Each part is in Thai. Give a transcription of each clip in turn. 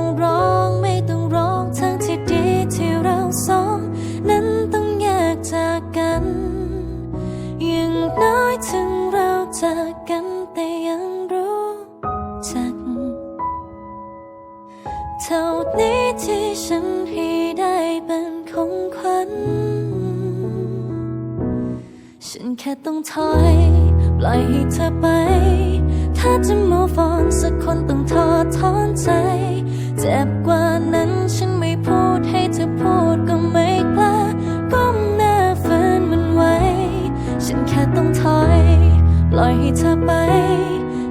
ง จากกันแต่ยังรู้จัก เท่านี้ที่ฉันให้ได้เป็นของขวัญ ฉันแค่ต้องถอย ปล่อยให้เธอไป ถ้าจะ move on สักคนต้องทอดถอนใจ เจ็บ ให้เธอไป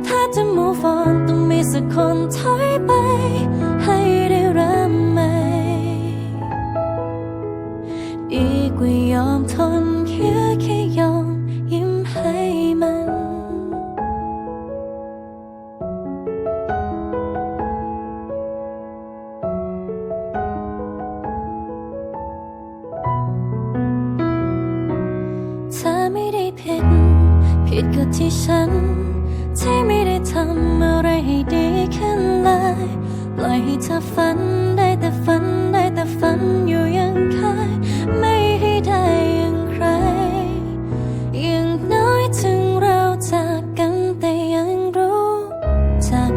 ถ้าจะ move on ต้องมีสักคนถอยไป ให้ ผิดก็ที่ฉัน ที่ไม่ได้ทำอะไรให้ดีขึ้นเลย ปล่อยให้เธอฝันได้แต่ฝันได้แต่ฝันอยู่อยังเคยไม่ให้ได้อย่างใคร อย่างน้อยถึงเราจากกันแต่ยังรู้จัก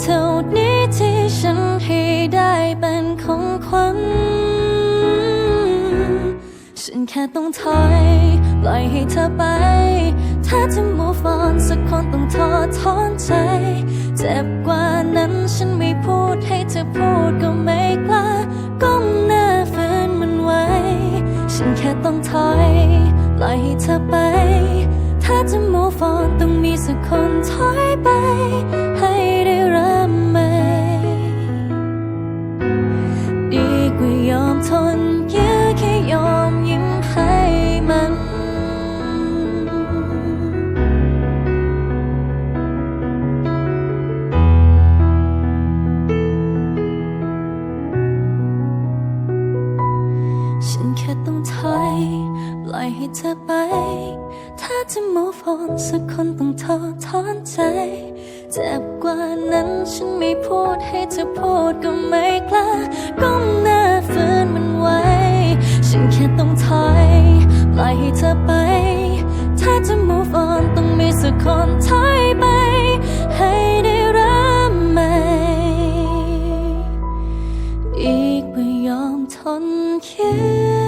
เท่านี้ที่ฉันให้ได้เป็นของขวัญฉันแค่ต้องถอย ปล่อยให้เธอไป ถ้าจะ move on สักคนต้องทอดถอนใจ เจ็บกว่านั้นฉันไม่พูดให้เธอพูดก็ไม่กล้า ก้มหน้าฝืนมันไว้ ฉันแค่ต้องถอย ปล่อยให้เธอไป ถ้าจะ move on ต้องมีสักคนถอยไป อยให้เธอไป ถ้าจะ move on สักคนต้องท้อทอนใจ เจ็บกว่านั้นฉันไม่พูดให้เธอพูดก็ไม่กล้าก้มหน้าฝืนมันไว้ ฉันแค่ต้องถอยปล่อยให้เธอไป ถ้าจะ move on ต้องมีสักคนถอยไป ให้ได้รับใหม่อีกไม่ยอมทนคิด